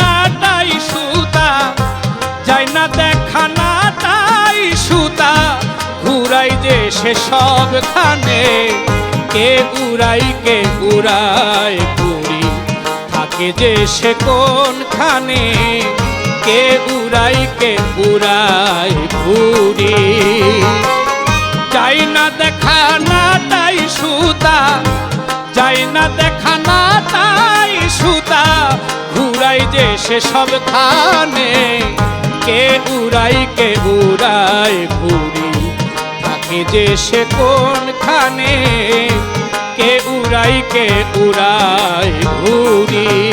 নাটাই সুতা যায় না দেখানাটাই সুতা, ঘুরাই যে সে সব খানে কে উড়াই কে উড়াই পুরি থাকে যে সে কোন খানে কে উড়াই কে উড়াই ঘুরি। যাই না দেখা না সুতা, যাই না দেখা না তাই সুতা ঘুরাই যে সে খানে। কে উড়াই কে উড়াই ঘুরি। থাকে যে সে কোন খানে কে উড়াই কে উড়াই ঘুরি।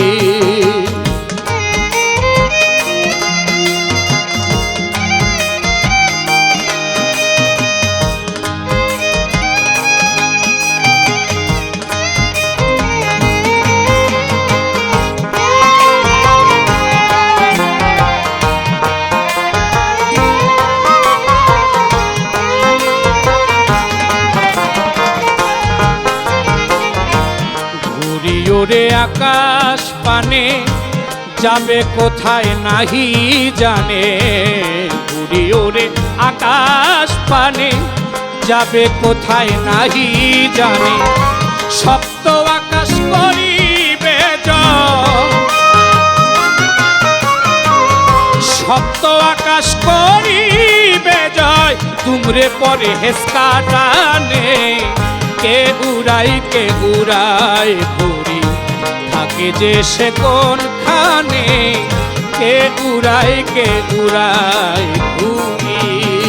ওরে আকাশ পানে যাবে কোথায় নাহি জানে। ঘুরি ওরে আকাশ পানে যাবে কোথায় নাহি জানে। সপ্ত আকাশ করিবে সপ্ত আকাশ করিবে জয়, তুমরে পরে হেসকা টানে। কে উড়াই কে উড়াই থাকে যে সে কোনখানে? কে উড়াই কে উড়াই ঘুরি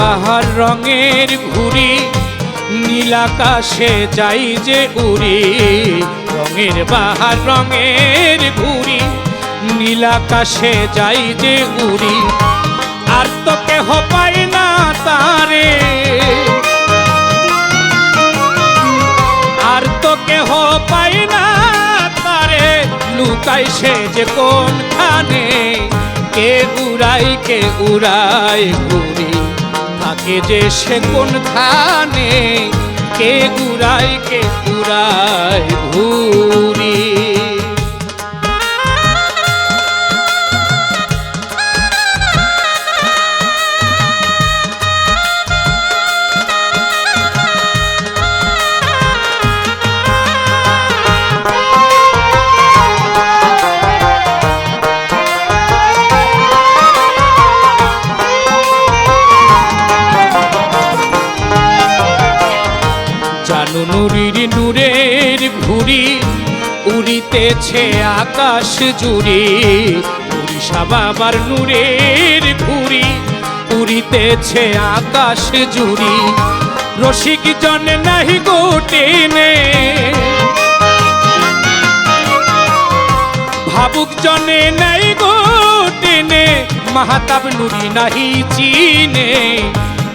বাহার রঙের ঘুড়ি নীলাকাশে যাই যে উড়ি। রঙের বাহার রঙের ঘুড়ি নীলাকাশে যাই যে উড়ি। আর তো কেহ পাই না তারে। আর তো কেহ পাই না তারে। লুকাই সে যে কোনখানে, কে উড়াই কে উড়াই ঘুরি। থাকে যে সে কোনখানে কে উড়াই কে উড়াই ঘুরি নুরির ঘুরি উড়িতেছে আকাশ জুড়ি। উড়িষ্যা বাবার নূরের ঘুরি উড়িতেছে আকাশ জুড়ি। রসিক জন নাহি গোটেনে ভাবুক জনে নাই গোটেনে মাহাতাব নুরি নাহি চিনে।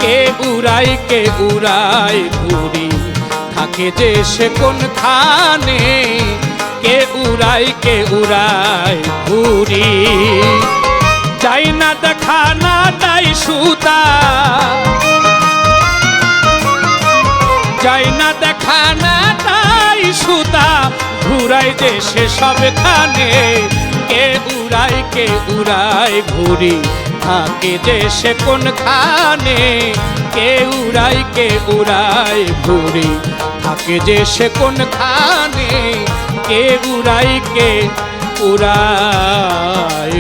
কে উড়াই কে উড়াই ঘুরি থাকে যে সে কোন খানে কে উড়াই কে উড়াই ঘুরি যাই না দেখা, না তাই সুতা। যাই না দেখা, না তাই সুতা। ঘুরাই যে সে সবখানে। কে উড়াই কে উড়াই ঘুরি থাকে যে সে কোনখানে? কে উড়াই কে উড়াই ঘুরি থাকে যে সে কোনখানে কে উড়াই কে উড়াই